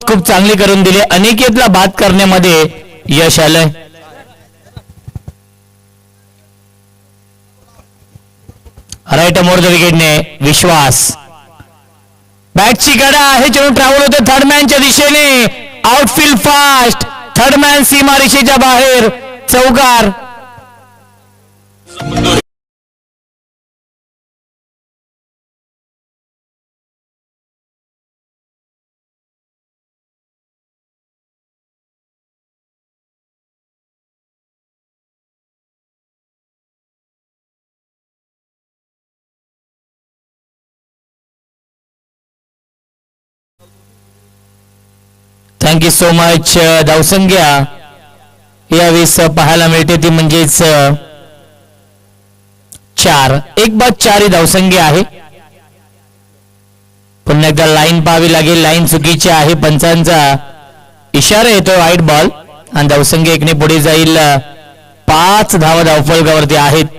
खूप चांगली करून दिली. अनिकेतला बाद करण्यामध्ये यश आलंय. राईट अमोर विकेटने विश्वास. बॅटची गडा आहे चेंडू ट्रॅव्हल होते थर्ड मॅनच्या दिशेने. आउटफील्ड फास्ट थर्ड मॅन सीमारेषेच्या बाहेर. चौकार थँक्यू सो मच धावसंख्या यावेळेस पाहायला मिळते ती म्हणजेच uh, चार. एक बाद चार ही धावसंख्या आहे. पुन्हा एकदा लाईन पाहावी लागेल. लाईन चुकीची आहे. पंचांचा इशारा येतो वाईट बॉल आणि धावसंख्या एकने पुढे जाईल uh, पाच धावा धावफलकावरती आहेत.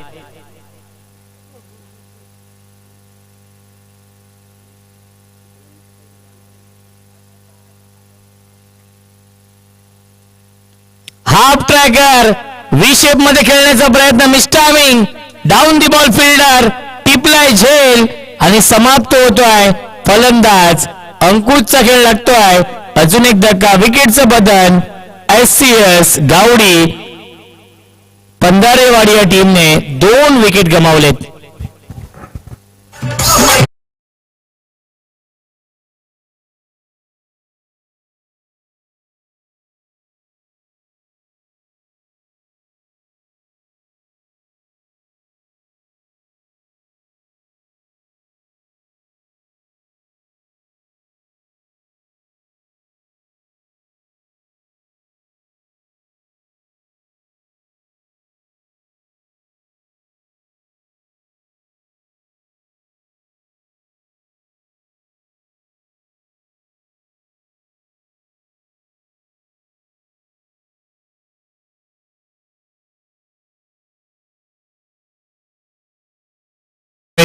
हाफ ट्रॅकर व्ही शेपमध्ये खेळण्याचा प्रयत्न mistiming down the ball fielder टिपलाय झेल आणि समाप्त होतोय फलंदाज. अंकुशचा खेळ लागतोय. अजून एक धक्का विकेटचं बदन एस सी एस गावडी. पंधारेवाडी या टीमने दोन विकेट गमावलेत.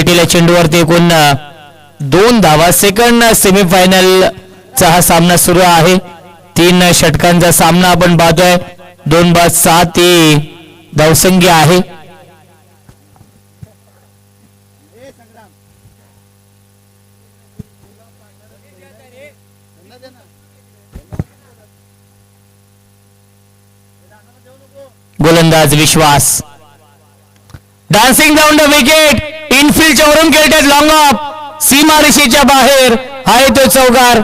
भेटीला चेंडूवरती एकूण दोन धावा. सेकंड सेमीफायनल चा हा सामना सुरू आहे. तीन षटकांचा सामना आपण पाहतोय. दोन बाद सात ही धावसंख्या आहे. गोलंदाज Vishwas. Dancing down the wicket. इनफिल्डच्या वरून खेळतात लॉंग ऑफ सीमारेषेच्या बाहेर. आहे तो चौकार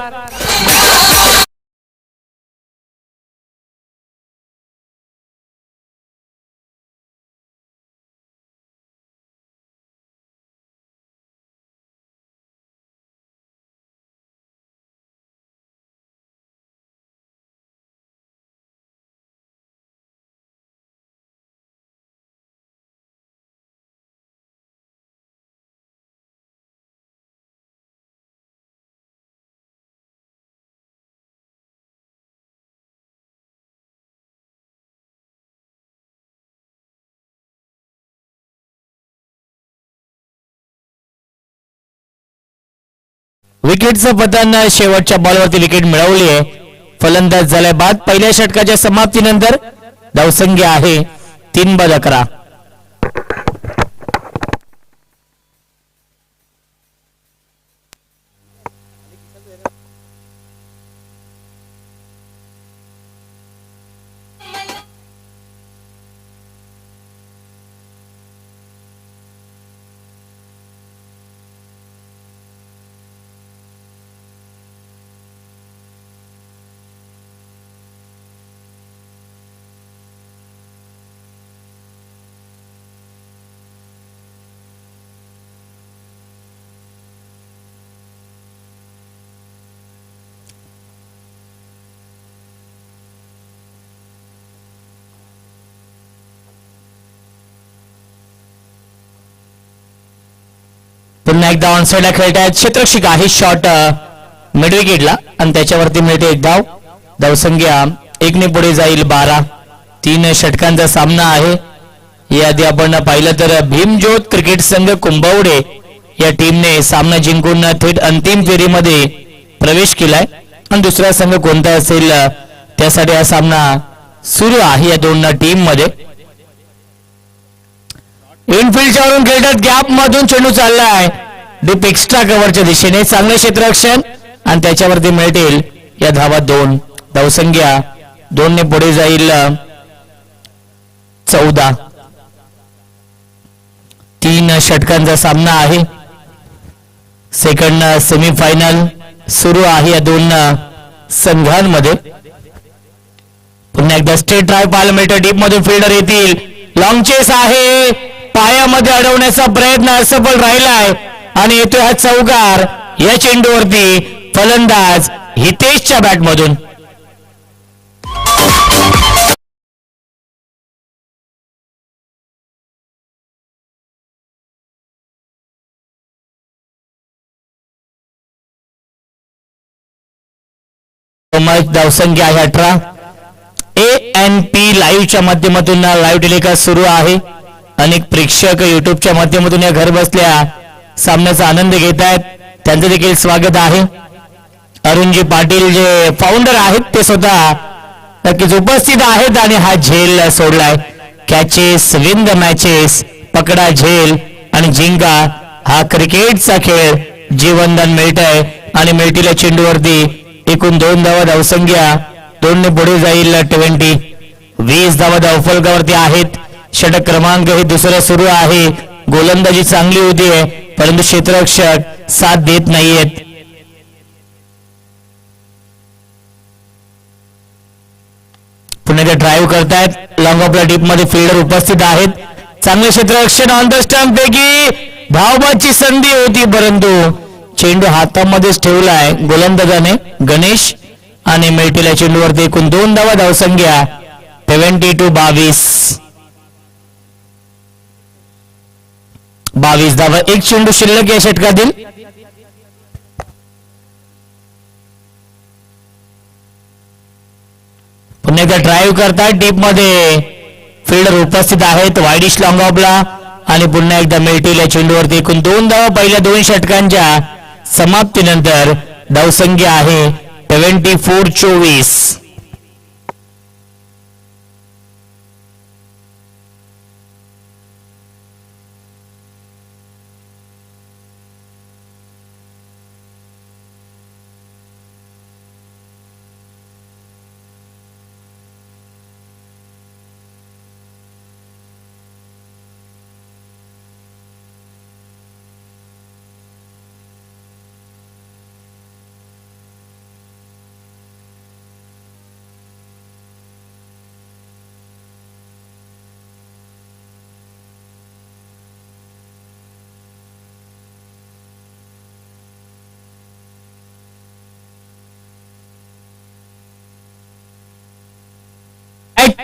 विकेटचं पतन शेवटच्या बॉलवरती विकेट मिळवली आहे. फलंदाज झाल्या बाद. पहिल्या षटकाच्या समाप्तीनंतर धावसंख्या आहे. तीन बाद अकरा. पुन्हा एकदा ऑनसाईडला खेळतायत क्षेत्रक्षिक आहे शॉट मिडविकेटला आणि त्याच्यावरती मिळते एक धाव. धावसंख्या एकने पुढे जाईल बारा. तीन षटकांचा सामना आहे. याआधी आपण पाहिलं तर भीमज्योत क्रिकेट संघ कुंभवडे या टीमने सामना जिंकून थेट अंतिम फेरीमध्ये प्रवेश केलाय. आणि दुसरा संघ कोणता असेल त्यासाठी हा सामना सुरू आहे या दोन टीममध्ये इनफिल्डच्या वरून खेळतात. गॅप मधून चेंडू आहे डीप एक्स्ट्रा कव्हरच्या दिशेने चांगलं क्षेत्ररक्षण आणि त्याच्यावरती मिळतील. या धावा दोन. धावसंख्या दोन ने पुढे जाईल. चौदा. तीन षटकांचा सामना आहे. सेकंड सेमीफायनल सुरू आहे या दोन संघांमध्ये. पुन्हा एकदा स्टेट ड्राईव्ह पाहायला मिळतं. डीप मधून फिल्डर येतील. लॉंग चेस आहे. पायामध्ये अडवण्याचा प्रयत्न असफल राहिलाय. आणि येतो हा चौकार या चेंडूवरती फलंदाज हितेशच्या बॅटमधून. धावसंख्या आहे अठरा. ए एन पी लाईव्हच्या माध्यमातून लाईव्ह टेलिकास्ट सुरू आहे. अनेक प्रेक्षक युट्यूबच्या माध्यमातून या घर बसल्या सामन्याचा आनंद घेत आहेत. त्यांचं देखील स्वागत आहे. अरुणजी पाटील जे फाउंडर आहेत ते स्वतः नक्कीच उपस्थित आहेत आणि हा झेल सोडलाय. कॅचेस विन द मॅचेस पकडा झेल आणि जिंका हा क्रिकेटचा खेळ जीवनदान मिळतंय आणि मिळतील चेंडूवरती एकूण दोन धावा धावसंख्या दोन ने पुढे जाईल ट्वेंटी. वीस धावा धावफलकावरती आहेत. षटक क्रमांक हे दुसरं सुरू आहे. गोलंदाजी चांगली होती आहे परंतु क्षेत्ररक्षक साथ देत नाहीयेत. पुन्हा ते ड्राईव्ह करतायत. लॉंग ऑफला डीपमध्ये फिल्डर उपस्थित आहेत. चांगले क्षेत्ररक्षण ऑन द स्टंप पैकी धावबाची संधी होती परंतु चेंडू हातामध्येच ठेवलाय गोलंदाजाने गणेश आणि मिळतील या चेंडूवरती एकूण दोन धावा धावसंख्या. सेव्हन्टी टू बावीस. बावीस धावा. एक चेंडू शिल्लक या षटकातील. पुन्हा एकदा ड्राईव्ह करतात डीपमध्ये. फिल्डर उपस्थित आहेत. वायडिश लॉंग ऑफला आणि पुन्हा एकदा मिळतील या चेंडूवरती एकूण दोन धावा. पहिल्या दोन षटकांच्या समाप्तीनंतर धावसंख्या आहे सेव्हन्टी फोर चोवीस.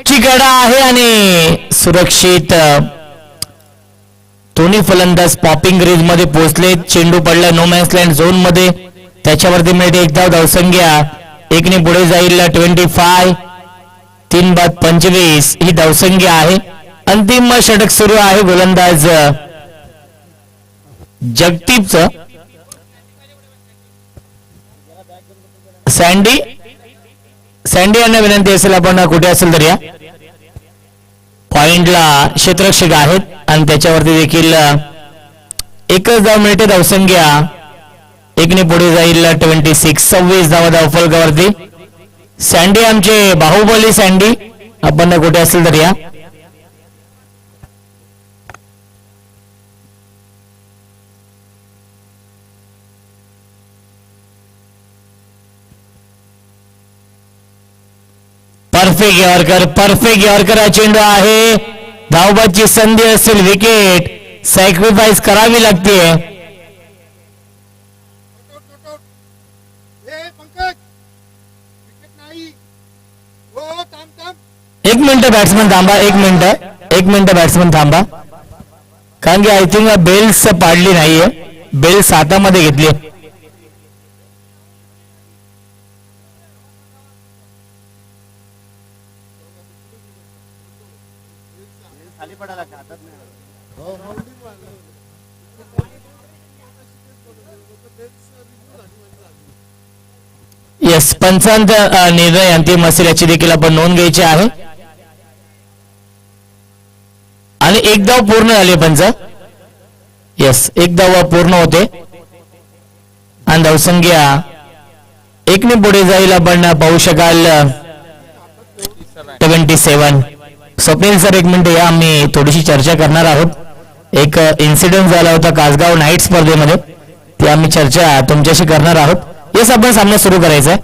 ची गडा आहे आणि सुरक्षित दोन्ही फलंदाज पॉपिंग रेंजमध्ये पोहोचले. चेंडू पडला नो मॅन्स लँड झोनमध्ये. त्याच्यावरती मिळते एक धाव धावसंख्या. एकने पुढे जाईल ट्वेंटी फाय तीन बाद पंचवीस. ही धावसंख्या आहे. अंतिम षटक सुरू आहे गोलंदाज जगदीपच. सँडी सँडी यांना विनंती असेल आपण कुठे असेल तर या. पॉइंटला क्षेत्रक्षक आहेत आणि त्याच्यावरती देखील एकच धाव मिळते धावसंख्या एकने पुढे जाईल ट्वेंटी सिक्स सव्वीस धावा धावफलकावरती सँडी आमचे बाहुबली सँडी आपण कुठे असेल तर या. परफेक्ट यॉर्कर परफेक्ट यॉर्कर हा चेंडू आहे। धावबाची संधी असेल विकेट सॅक्रिफाईस करावी लागते हो एक मिनिट बॅट्समन थांबा एक मिनिट. एक मिनिट बॅट्समन थांबा. कारण की आय थिंक बेल्स पाडली नाहीये. बेल्स हातामध्ये घेतली येस पंचांत निर्णय अंतिम असेल याची देखील आपण नोंद घ्यायची आहे. आणि एक धाव पूर्ण झाले पंच. येस एक धाव पूर्ण होते. आणि धावसंख्या एकने पुढे जाईल आपण पाहू शकाल ट्वेंटी सेवन स्वप्नील सर एक मिनिट या आम्ही थोडीशी चर्चा करणार आहोत. एक इन्सिडेंट झाला होता कासगाव नाईट स्पर्धेमध्ये. ती आम्ही चर्चा तुमच्याशी करणार आहोत. येस आपण सामना सुरू करायचा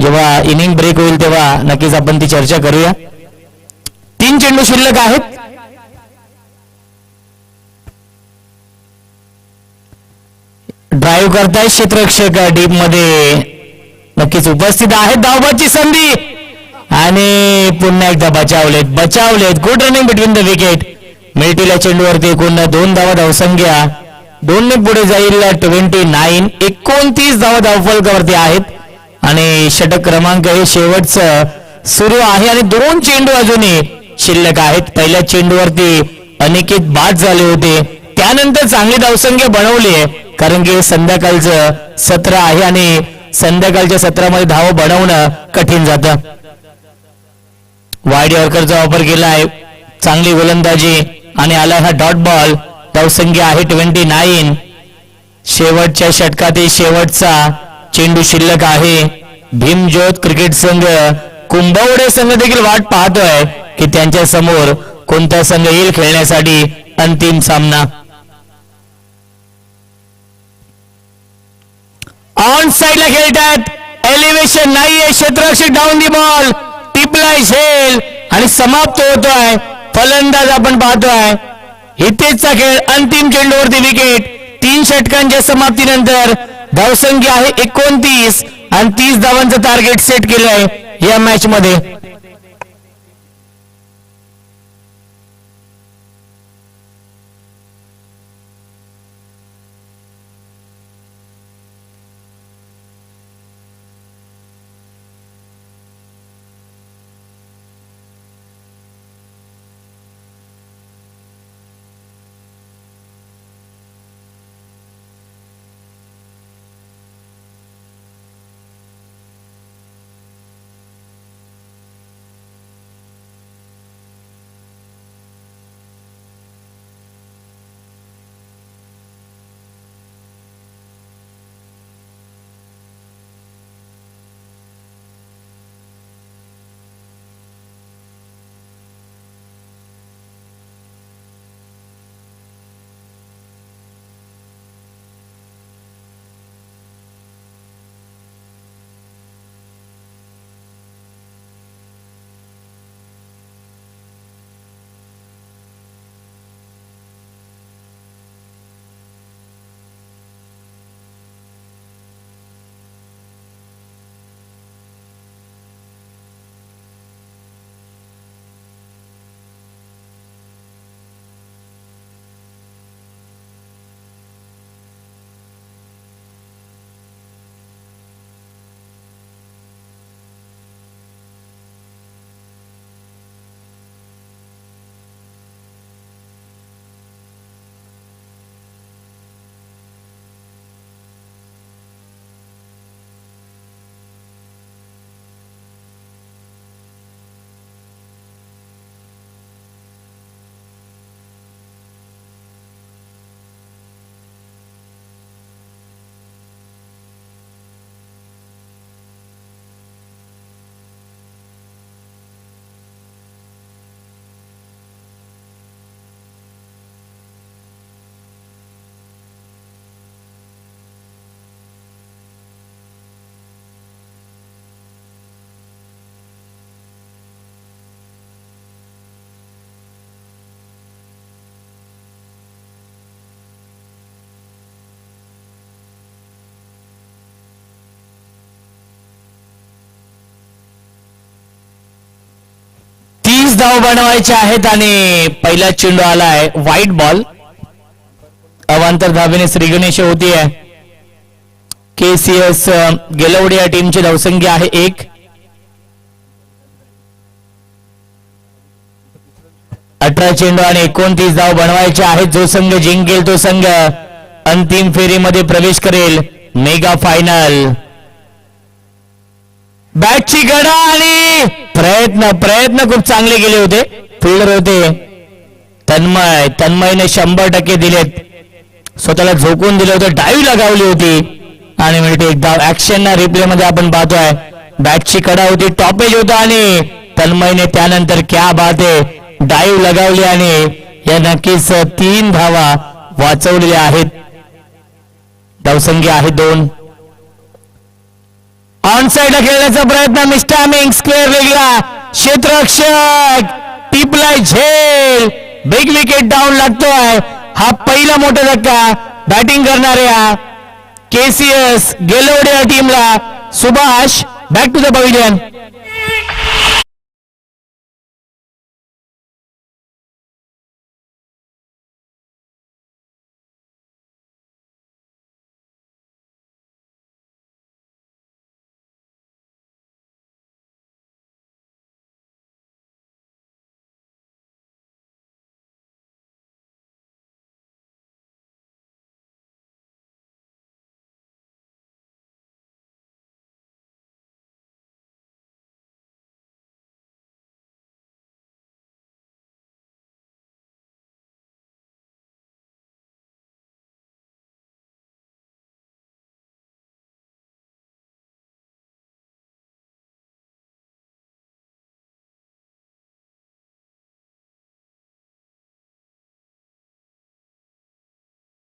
जेव्हा इनिंग ब्रेक होईल तेव्हा नक्कीच आपण ती चर्चा करूया. तीन चेंडू शिल्लक आहेत. ड्राईव्ह करताय क्षेत्ररक्षक डीपमध्ये. नक्कीच उपस्थित आहेत धावबाची संधी. आणि पुन्हा एकदा बचावलेत बचावलेत. Good running between the wicket मिळतील चेंडूवरती एकूण दोन धावा धावसंख्या. दोन ने पुढे जाईल ट्वेंटी नाईन एकोणतीस धावा धावफलकावरती आहेत. आणि षटक क्रमांक हे शेवटचं सुरू आहे. आणि दोन चेंडू अजूनही शिल्लक आहेत. पहिल्या चेंडूवरती अनिकेत बाद झाले होते. त्यानंतर चांगली धावसंख्या बनवली आहे. कारण की संध्याकाळचं सत्र आहे आणि संध्याकाळच्या सत्रामध्ये धाव बनवणं कठीण जातं. वाईड यॉर्करचा वापर केला आहे चांगली गोलंदाजी आणि आला हा डॉट बॉल धावसंख्या आहे ट्वेंटी नाईन शेवटच्या षटकातील शेवटचा चेंडू शिल्लक आहे. भीमज्योत क्रिकेट संघ कुंभवडे संघ देखील वाट पाहतोय की त्यांच्यासमोर कोणता संघ येईल खेळण्यासाठी अंतिम सामना. ऑन साईडला खेळतात. एलिव्हेशन नाहीये. क्षेत्ररक्षक डाऊन दी बॉल टिपलाय झेल. आणि समाप्त होतोय. फलंदाज आपण पाहतोय. इथेचचा खेळ अंतिम चेंडूवरती विकेट तीन षटकांच्या समाप्तीनंतर धावसंख्या आहे एकोणतीस आणि तीस धावांचं टार्गेट सेट केलंय या मॅच मध्ये. धाव बनवायचे आहेत आणि पहिला चेंडू आलाय. व्हाईट बॉल अवांतर धाबेने श्रीगणेश होती आहे. के सी एस गेलवडी या टीमची धावसंख्या आहे एक. अठरा चेंडू आणि एकोणतीस धाव बनवायचे आहेत. जो संघ जिंकेल तो संघ अंतिम फेरीमध्ये प्रवेश करेल. मेगा फायनल बॅटची गडा आणि प्रयत्न प्रयत्न खूप चांगले केले होते. फिल्डर होते. तन्मय तन्मयने शंभर टक्के दिलेत. स्वतःला झोकून दिलं होतं. डाईव्ह लगावली होती. आणि म्हणजे एकदा ऍक्शन ना रिप्ले मध्ये आपण पाहतोय. बॅटची कडा होती. टॉपेज होता आणि तन्मयने त्यानंतर क्या बात आहे. डाईव्ह लगावली आणि या नक्कीच तीन धावा वाचवलेल्या आहेत. धावसंख्या आहे दोन. ऑन साईडला खेळण्याचा प्रयत्न मिस्टामिंग स्क्वेअर वेगळा. क्षेत्ररक्षक टिपलाय झेल. बिग विकेट डाऊन लागतोय. हा पहिला मोठा धक्का बॅटिंग करणाऱ्या केसीएस गेलोड्या टीमला Subhash back to the pavilion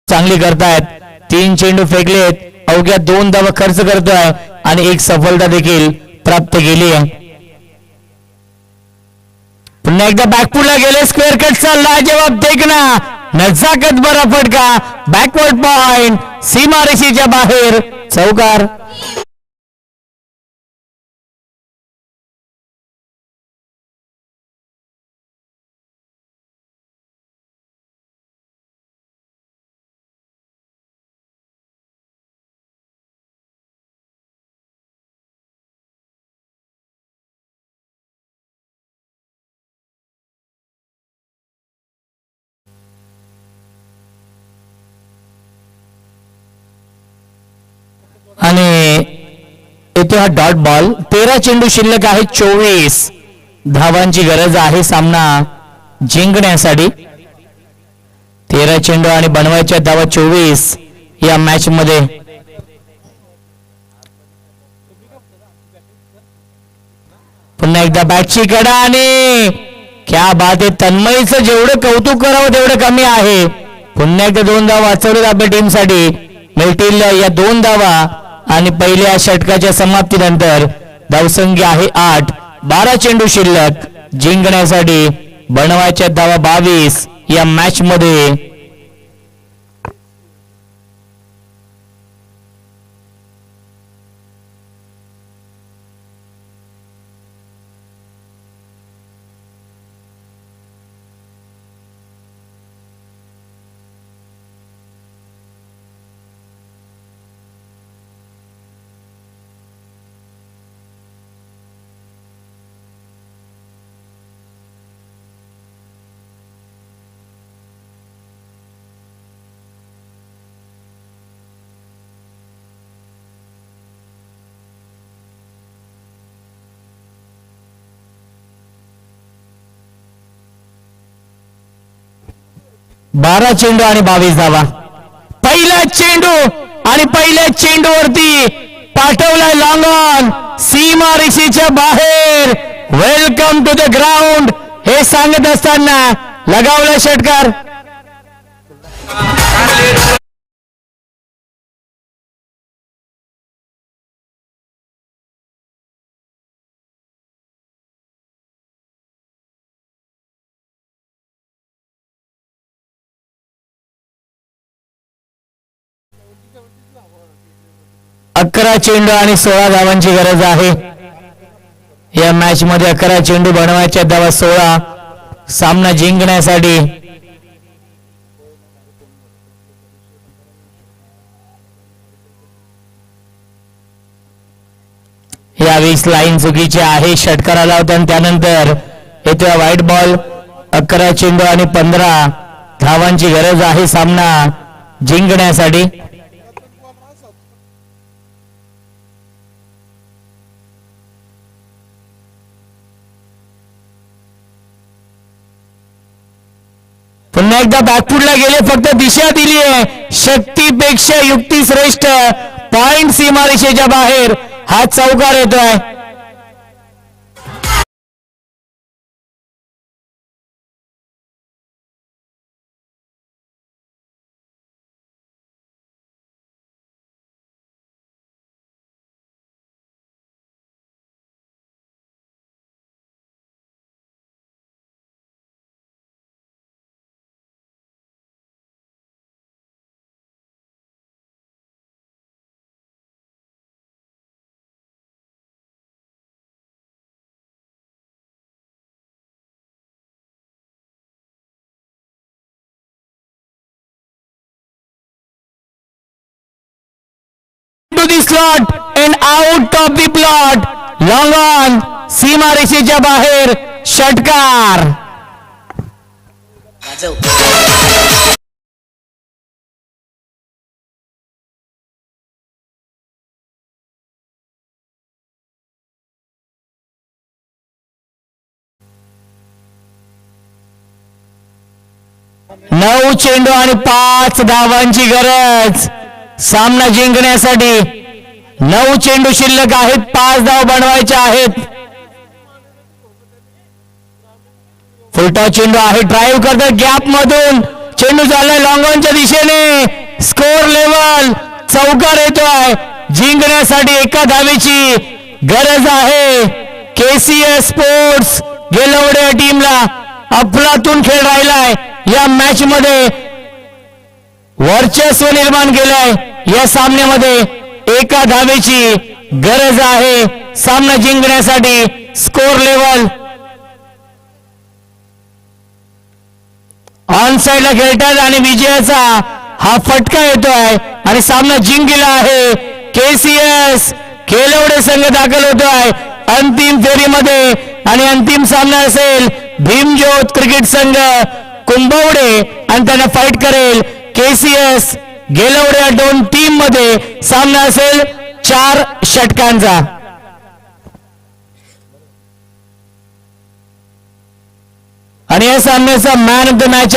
चांगली करतायत. तीन चेंडू फेकलेत. अवघ्या दोन धावा खर्च करतोय आणि एक सफलता देखील प्राप्त केली आहे. पुन्हा एकदा बॅकफुटला गेले. स्क्वेअर कटचा लाजवाब देखना नजाकत बरा फटका. बॅकवर्ड पॉइंट सीमारेषेच्या बाहेर. चौकार. येतो हा डॉट बॉल तेरा चेंडू शिल्लक आहे चोवीस. धावांची गरज आहे सामना जिंकण्यासाठी. तेरा चेंडू आणि बनवायच्या धावा चोवीस. या मॅच मध्ये पुन्हा एकदा बॅटची कडा आणि क्या बात आहे तन्मयीचं जेवढं कौतुक करावं तेवढं कमी आहे. पुन्हा एकदा दोन धावा वाचवलेत आपल्या टीमसाठी मिळतील या दोन धावा. आणि पहिल्या षटकाच्या समाप्तीनंतर धावसंख्या आहे आठ. बारा चेंडू शिल्लक. जिंकण्यासाठी बनवायच्या धावा बावीस या मॅच मध्ये बारा चेंडू आणि बावीस धावा. पहिला चेंडू आणि पहिल्या चेंडूवरती पाठवलाय लॉंग ऑन सीमा रेषेच्या बाहेर. वेलकम टू द ग्राउंड हे सांगत असताना लगावला षटकार. अकरा चेंडू आणि सोळा धावांची गरज आहे. या मॅच मध्ये अकरा चेंडू बनवायच्या धावा सोळा. सामना जिंकण्यासाठी. यावेळेस लाईन चुकीची आहे षटकाराला होता आणि त्यानंतर येतो व्हाईट बॉल अकरा चेंडू आणि पंधरा धावांची गरज आहे सामना जिंकण्यासाठी. पुन्हा एकदा बॅकफुटला गेले फक्त दिशा दिली आहे. शक्तीपेक्षा युक्ती श्रेष्ठ पॉइंट सीमारेषेच्या बाहेर हा चौकार येतोय. To the slot and out of the plot long on सीमारेषेच्या बाहेर षटकार नऊ चेंडू आणि पाच धावांची गरज. सामना जिंकण्यासाठी नऊ चेंडू शिल्लक आहेत पाच धाव बनवायचे आहेत. फुलटॉ चेंडू आहे ड्राईव्ह करतात गॅप मधून. चेंडू चाललाय लॉंगॉनच्या दिशेने. स्कोर लेवल चौकार येतोय. जिंकण्यासाठी एका धावेची गरज आहे. केसीएस स्पोर्ट्स गेलवडे टीमला अफलातून खेळ राहिलाय. या मॅच मध्ये वर्चस्व निर्माण केलंय. या सामन्यामध्ये एका धावेची गरज आहे. सामना जिंकण्यासाठी स्कोर लेवल ऑन साईडला खेळतात आणि विजयाचा हा फटका येतोय. आणि सामना जिंकला आहे. केसीएस खेलवडे संघ दाखल होतोय. अंतिम फेरीमध्ये आणि अंतिम सामना असेल. भीमज्योत क्रिकेट संघ कुंभवडे आणि त्यांना फाईट करेल. केसीएस गेलवड्या दोन टीममध्ये सामना असेल चार षटकांचा. आणि या सामन्याचा मॅन ऑफ द मॅच